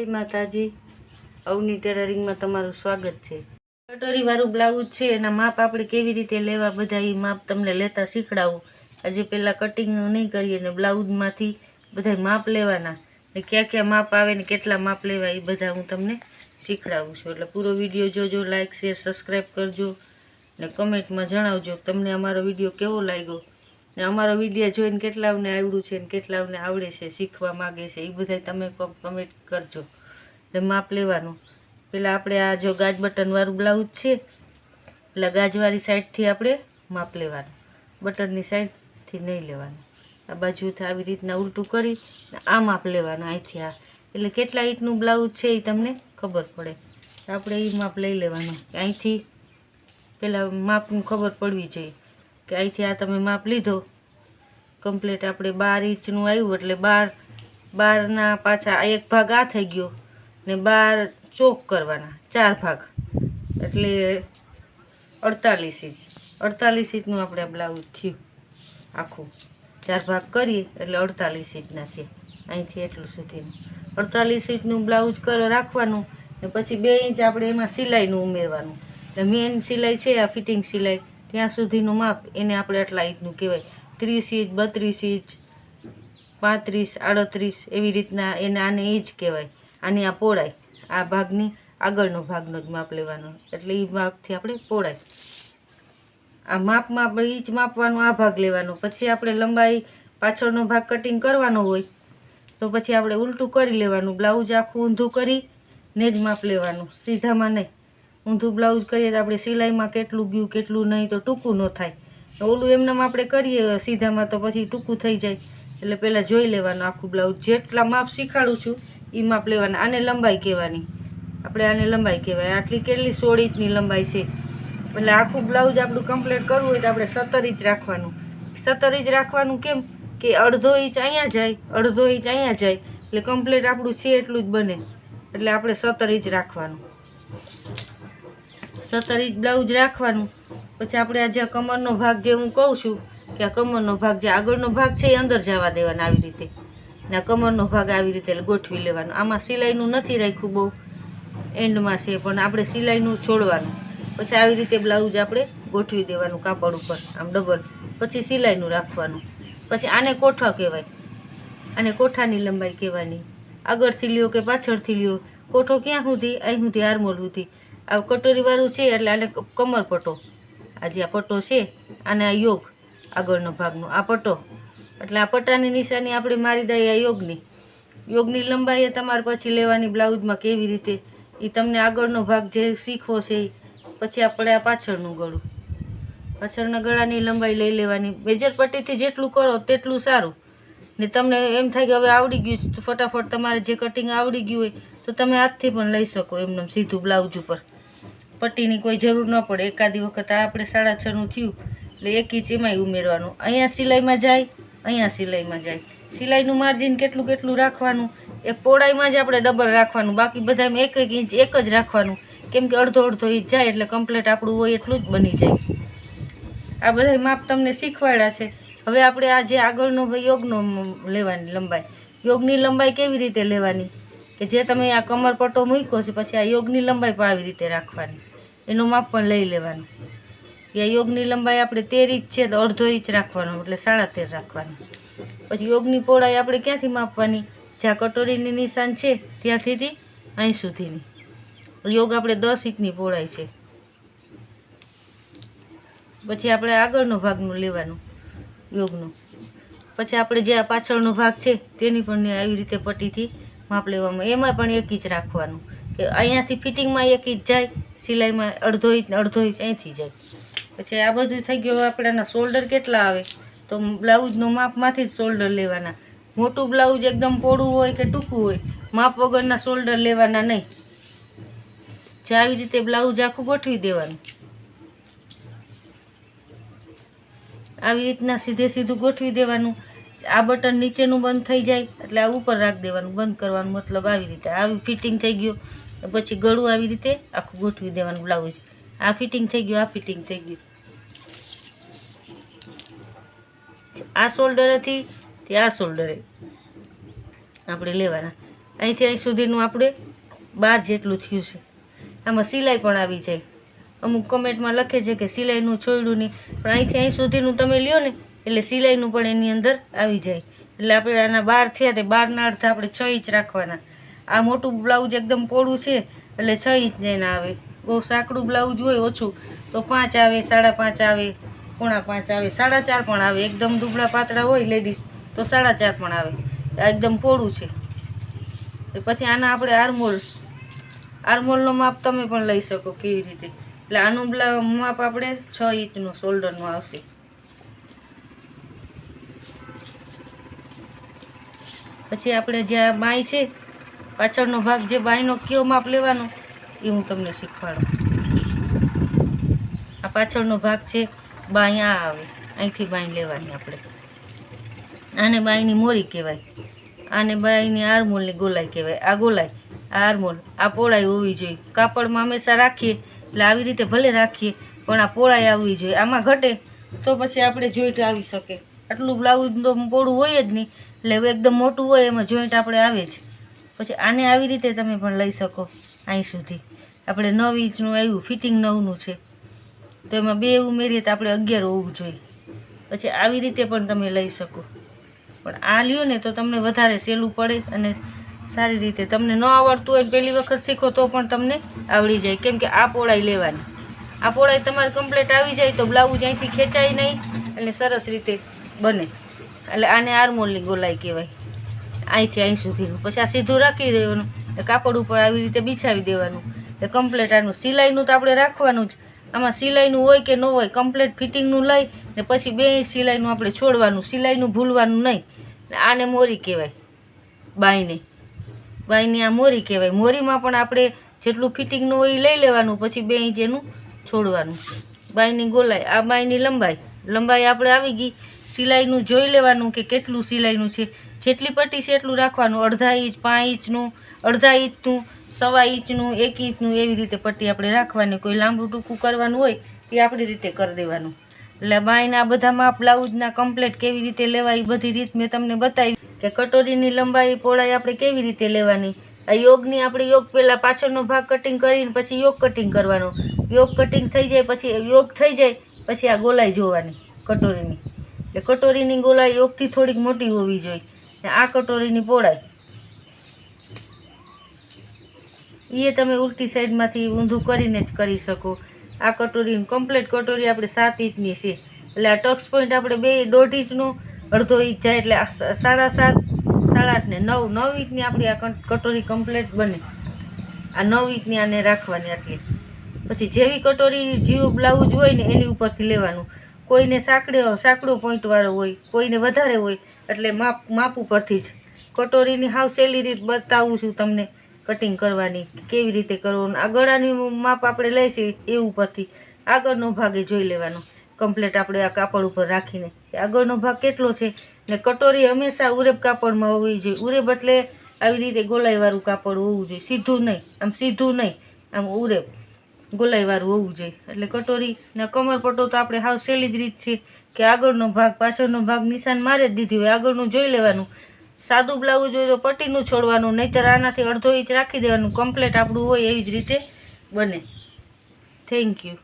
જય માતાજી, અવની ટેલરિંગમાં તમારું સ્વાગત છે. કટોરીવાળું બ્લાઉઝ છે, એના માપ આપણે કેવી રીતે લેવા બધા એ માપ તમને લેતા શીખડાવું. આજે પહેલાં કટિંગ નહીં કરીએ ને બ્લાઉઝમાંથી બધા માપ લેવાના. ને ક્યાં ક્યાં માપ આવે ને કેટલા માપ લેવા એ બધા હું તમને શીખડાવું છું. એટલે પૂરો વીડિયો જોજો લાઇક શેર સબસ્ક્રાઈબ કરજો ને કમેન્ટમાં જણાવજો તમને અમારો વીડિયો કેવો લાગ્યો. ને અમારો વીડિયો જોઈને કેટલાઓને આવડ્યું છે ને કેટલાઓને આવડે છે, શીખવા માગે છે એ બધા તમે કમેન્ટ કરજો. એટલે માપ લેવાનું. પેલા આપણે આ જો ગાજ બટનવાળું બ્લાઉઝ છે, એટલે ગાજવાળી સાઈડથી આપણે માપ લેવાનું. બટનની સાઈડથી નહીં લેવાનું. આ બાજુથી આવી રીતના ઉલટું કરી આ માપ લેવાનું અહીંથી આ. એટલે કેટલા ઈંટનું બ્લાઉઝ છે એ તમને ખબર પડે. આપણે એ માપ લઈ લેવાનું. અહીંથી પહેલાં માપનું ખબર પડવી જોઈએ. કે અહીંથી આ તમે માપ લીધો. કમ્પ્લીટ આપણે બાર ઇંચનું આવ્યું એટલે બાર, બારના પાછા એક ભાગ આ થઈ ગયો ને બાર ચોક કરવાના, ચાર ભાગ. એટલે અડતાલીસ ઇંચ. અડતાલીસ ઇંચનું આપણે બ્લાઉઝ થયું આખું. ચાર ભાગ કરીએ એટલે અડતાલીસ ઇંચના છે અહીંથી એટલું સુધીનું. અડતાલીસ ઇંચનું બ્લાઉઝ કર રાખવાનું ને પછી બે ઇંચ આપણે એમાં સિલાઈનું ઉમેરવાનું. એટલે મેન સિલાઈ છે, આ ફિટિંગ સિલાઈ. ત્યાં સુધીનું માપ એને આપણે આટલા ઇંચનું કહેવાય. ત્રીસ ઇંચ બત્રીસ ઇંચ પાંત્રીસ, આડત્રીસ એવી રીતના એને આને જ કહેવાય. આની આ પોળાઈ આ ભાગની આગળનો ભાગનો જ માપ લેવાનો. એટલે એ ભાગથી આપણે પોળાય આ માપમાં આપણે જ માપવાનો, આ ભાગ લેવાનો. પછી આપણે લંબાઈ, પાછળનો ભાગ કટિંગ કરવાનો હોય, તો પછી આપણે ઉલટું કરી લેવાનું. બ્લાઉઝ આખું ઊંધું કરી ને જ માપ લેવાનું. સીધામાં નહીં. ઊંધું બ્લાઉઝ કરીએ તો આપણે સિલાઈમાં કેટલું ગયું, કેટલું નહીં, તો ટૂંકું ન થાય. ઓલું એમનેમ આપણે કરીએ, સીધામાં તો પછી ટૂંકું થઈ જાય. એટલે પહેલાં જોઈ લેવાનું આખું બ્લાઉઝ જેટલા માપ શીખાડું છું એ માપ લેવાના. આને લંબાઈ કહેવાની. આપણે આને લંબાઈ કહેવાય. આટલી કેટલી સોળ ઇંચની લંબાઈ છે? એટલે આખું બ્લાઉઝ આપણું કમ્પ્લીટ કરવું હોય તો આપણે સત્તર ઇંચ રાખવાનું. સત્તર ઇંચ રાખવાનું કેમ? કે અડધો ઇંચ અહીંયા જાય, અડધો ઇંચ અહીંયા જાય. એટલે કમ્પ્લીટ આપણું છે એટલું જ બને. એટલે આપણે સત્તર ઇંચ રાખવાનું. સત્તર ઇંચ બ્લાઉઝ રાખવાનું. પછી આપણે આ જે કમરનો ભાગ જે હું કહું છું કે આ કમરનો ભાગ જે આગળનો ભાગ છે એ અંદર જવા દેવાનો આવી રીતે. ને આ કમરનો ભાગ આવી રીતે ગોઠવી લેવાનો. આમાં સિલાઈનું નથી રાખ્યું બહુ એન્ડમાં છે, પણ આપણે સિલાઈનું છોડવાનું. પછી આવી રીતે બ્લાઉઝ આપણે ગોઠવી દેવાનું કાપડ ઉપર, આમ ડબલ. પછી સિલાઈનું રાખવાનું. પછી આને કોઠા કહેવાય. આને કોઠાની લંબાઈ કહેવાની. આગળથી લ્યો કે પાછળથી લ્યો. કોઠો ક્યાં સુધી? અહીં સુધી, આરમોલ સુધી. આ કટોરીવાળું છે એટલે આને કમર પટ્ટો આ જે આ પટ્ટો છે, આને આ યોગ આગળનો ભાગનો. આ પટ્ટો એટલે આ પટ્ટાની નિશાની આપણે મારી દઈએ આ યોગની. યોગની લંબાઈ તમારે પછી લેવાની બ્લાઉઝમાં કેવી રીતે એ તમને આગળનો ભાગ જે શીખવો છે. પછી આપણે આ પાછળનું ગળું. પાછળના ગળાની લંબાઈ લઈ લેવાની. મેજર પટ્ટીથી જેટલું કરો તેટલું સારું. ને તમને એમ થાય કે હવે આવડી ગયું ફટાફટ તમારે જે કટિંગ આવડી ગયું હોય, તો તમે હાથથી પણ લઈ શકો એમને સીધું બ્લાઉઝ ઉપર. પટ્ટીની કોઈ જરૂર ન પડે. એકાદી વખત આ આપણે સાડા છનું થયું, એટલે એક ઇંચ એમાંય ઉમેરવાનું. અહીંયા સિલાઈમાં જાય, અહીંયા સિલાઈમાં જાય. સિલાઈનું માર્જિન કેટલું કેટલું રાખવાનું? એ પહોળાઈમાં જ આપણે ડબલ રાખવાનું. બાકી બધામાં એક એક ઇંચ એક જ રાખવાનું. કેમ કે અડધો અડધો ઇંચ જાય એટલે કમ્પ્લેટ આપણું હોય એટલું જ બની જાય. આ બધા માપ તમને શીખવાડ્યા છે. હવે આપણે આ જે આગળનો યોગનો લેવાની લંબાઈ. યોગની લંબાઈ કેવી રીતે લેવાની? કે જે તમે આ કમરપટ્ટો મૂક્યો છે, પછી આ યોગની લંબાઈ પણ આવી રીતે રાખવાની. એનું માપ પણ લઈ લેવાનું. કે યોગની લંબાઈ આપણે તેર ઇંચ છે, તો અડધો ઇંચ રાખવાનો, એટલે સાડા તેર રાખવાનું. પછી યોગની પહોળાઈ આપણે ક્યાંથી માપવાની? જ્યાં કટોરીની નિશાન છે ત્યાંથી અહીં સુધીની. યોગ આપણે દસ ઇંચની પહોળાઈ છે. પછી આપણે આગળનો ભાગનું લેવાનું, યોગનું. પછી આપણે જે પાછળનો ભાગ છે, તેની પણ આવી રીતે પટ્ટીથી માપ લેવામાં. એમાં પણ એક ઇંચ રાખવાનું. કે અહીંયાથી ફિટિંગમાં એક ઇંચ જાય સિલાઈમાં અડધો ઇંચ અડધો ઇંચ અહીંથી જાય. પછી આ બધું થઈ ગયું આપણાના શોલ્ડર કેટલા આવે? તો બ્લાઉઝનું માપમાંથી જ શોલ્ડર લેવાના. મોટું બ્લાઉઝ એકદમ પોળું હોય કે ટૂંકું હોય, માપ વગરના શોલ્ડર લેવાના નહીં. જે આવી રીતે બ્લાઉઝ આખું ગોઠવી દેવાનું. આવી રીતના સીધે સીધું ગોઠવી દેવાનું. આ બટન નીચેનું બંધ થઈ જાય, એટલે આ ઉપર રાખી દેવાનું, બંધ કરવાનું, મતલબ આવી રીતે. આવી ફિટિંગ થઈ ગયું. પછી ગળું આવી રીતે આખું ગોઠવી દેવાનું બ્લાઉઝ આ ફિટિંગ થઈ ગયું, આ ફિટિંગ થઈ ગયું. આ શોલ્ડરેથી તે આ શોલ્ડરે આપણે લેવાના. અહીંથી અહીં સુધીનું આપણે બાર જેટલું થયું છે. આમાં સિલાઈ પણ આવી જાય. અમુક કમેન્ટમાં લખે છે કે સિલાઈનું છોડ્યું નહીં, પણ અહીંથી અહીં સુધીનું તમે લ્યો ને, એટલે સિલાઈનું પણ એની અંદર આવી જાય. એટલે આપણે આના બાર થયા તે બારના અડધા આપણે છ ઇંચ રાખવાના. આ મોટું બ્લાઉઝ એકદમ પોળું છે, એટલે છ ઇંચ જઈને આવે. બહુ સાંકડું બ્લાઉઝ હોય ઓછું, તો પાંચ આવે, સાડા પાંચ આવે, પોણા પાંચ આવે, સાડા ચાર પણ આવે. એકદમ દુબળા પાતળા હોય લેડીઝ, તો સાડા ચાર પણ આવે. આ એકદમ પોળું છે. પછી આના આપણે આરમોલ, આરમોલનો માપ તમે પણ લઈ શકો કેવી રીતે. એટલે આનું બ્લા- માપ આપણે છ ઇંચનું, શોલ્ડરનું આવશે. પછી આપણે જ્યાં બાય છે પાછળનો ભાગ જે બાયનો કયો માપ લેવાનો, એ હું તમને શીખવાડું. આ પાછળનો ભાગ છે, બાય આ આવે. અહીંથી બાય લેવાની આપણે. આને બાયની મોરી કહેવાય. આને બાયની આરમોલની ગોલાઈ કહેવાય. આ ગોલાઈ, આ આરમોલ, આ પોળાઈ હોવી જોઈએ. કાપડમાં હંમેશા રાખીએ, એટલે આવી રીતે ભલે રાખીએ, પણ આ પોળાઈ આવવી જોઈએ. આમાં ઘટે તો પછી આપણે જોઈન્ટ આવી શકે. આટલું બ્લાઉઝ તો પોળું હોય જ નહીં. એટલે એકદમ મોટું હોય એમાં જોઈન્ટ આપણે આવે જ. પછી આને આવી રીતે તમે પણ લઈ શકો અહીં સુધી. આપણે નવ ઇંચનું આવ્યું, ફિટિંગ નવનું છે. તો એમાં બે ઉમેરીએ તો આપણે અગિયાર હોવું જોઈએ. પછી આવી રીતે પણ તમે લઈ શકો. પણ આ લ્યો ને તો તમને વધારે સહેલું પડે અને સારી રીતે તમને ન આવડતું હોય પહેલી વખત શીખો તો પણ તમને આવડી જાય. કેમ કે આ પહોળાઈ લેવાની. આ પોળાઈ તમારે કમ્પ્લીટ આવી જાય તો બ્લાઉઝ અહીંથી ખેંચાય નહીં અને સરસ રીતે બને. એટલે આને આર્મોલની ગોલાઈ કહેવાય. અહીંથી અહીં સુધીનું. પછી આ સીધું રાખી દેવાનું. એ કાપડ ઉપર આવી રીતે બિછાવી દેવાનું. એટલે કમ્પ્લેટ આનું સિલાઈનું તો આપણે રાખવાનું જ. આમાં સિલાઈનું હોય કે ન હોય કમ્પ્લેટ ફિટિંગનું લઈ ને પછી બે સિલાઈનું આપણે છોડવાનું. સિલાઈનું ભૂલવાનું નહીં. આને મોરી કહેવાય. બાઈને. બાઈની આ મોરી કહેવાય. મોરીમાં પણ આપણે જેટલું ફિટિંગનું હોય એ લઈ લેવાનું, પછી બે ઇંચ એનું છોડવાનું. બાઈની ગોલાઈ. આ બાઈની લંબાઈ. લંબાઈ આપણે આવી ગઈ. સિલાઈનું જોઈ લેવાનું કે કેટલું સિલાઈનું છે. જેટલી પટ્ટી છે એટલું રાખવાનું. અડધા ઇંચ, પાંચ ઇંચનું, અડધા ઇંચનું, સવા ઇંચનું, એક ઇંચનું એવી રીતે પટ્ટી આપણે રાખવાની. કોઈ લાંબુ ટૂંકું કરવાનું હોય એ આપણી રીતે કરી દેવાનું. એટલે બાયના બધા માપ બ્લાઉઝના કમ્પ્લેટ કેવી રીતે લેવાય એ બધી રીત મેં તમને બતાવી. કે કટોરીની લંબાઈ, પહોળાઈ આપણે કેવી રીતે લેવાની? આ યોગની આપણે યોગ પહેલાં પાછળનો ભાગ કટિંગ કરીને પછી યોગ કટિંગ કરવાનો. યોગ કટિંગ થઈ જાય, પછી યોગ થઈ જાય, પછી આ ગોલાઈ જોવાની કટોરીની. એટલે કટોરીની ગોલાઈ યોગથી થોડીક મોટી હોવી જોઈએ. ને આ કટોરીની પહોળાઈ એ તમે ઉલટી સાઈડમાંથી ઊંધું કરીને જ કરી શકો. આ કટોરી કમ્પ્લીટ કટોરી આપણે સાત ઇંચની છે. એટલે આ ટક્સ પોઈન્ટ આપણે બે દોઢ ઇંચનું અડધો ઇંચ જાય એટલે સાડા સાત, સાડા આઠ ને નવ નવ ઇંચની આપણી આ કટોરી કમ્પ્લીટ બને. આ નવ ઇંચની આને રાખવાની આટલી. પછી જેવી કટોરી જેવું બ્લાઉઝ હોય ને એની ઉપરથી લેવાનું. કોઈને સાંકડો સાંકડો પોઈન્ટવાળો હોય, કોઈને વધારે હોય, એટલે માપ માપ ઉપરથી જ. કટોરીની હાવ સહેલી રીત બતાવું છું તમને કટિંગ કરવાની કેવી રીતે કરવાનું. આ ગળાની માપ આપણે લઈશું એ ઉપરથી આગળનો ભાગ જોઈ લેવાનો. કમ્પ્લેટ આપણે આ કાપડ ઉપર રાખીને. આગળનો ભાગ કેટલો છે? ને કટોરી હંમેશા ઉરેબ કાપડમાં હોવી જોઈએ. ઉરેબ એટલે આવી રીતે ગોલાઈવાળું કાપડ હોવું જોઈએ. સીધું નહીં. આમ સીધું નહીં. આમ ઉરેબ ગોલાઈવાળું હોવું જોઈએ. એટલે કટોરી ને કમરપટ્ટો તો આપણે હાવ સહેલી જ રીત છે કે આગળનો ભાગ, પાછળનો ભાગ નિશાન મારે જ દીધી હોય, આગળનું જોઈ લેવાનું. સાદું બ્લાઉઝ હોય તો પટ્ટીનું છોડવાનું, નહીંતર આનાથી અડધો ઇંચ રાખી દેવાનું. કમ્પ્લેટ આપણું હોય એવી જ રીતે બને. Thank you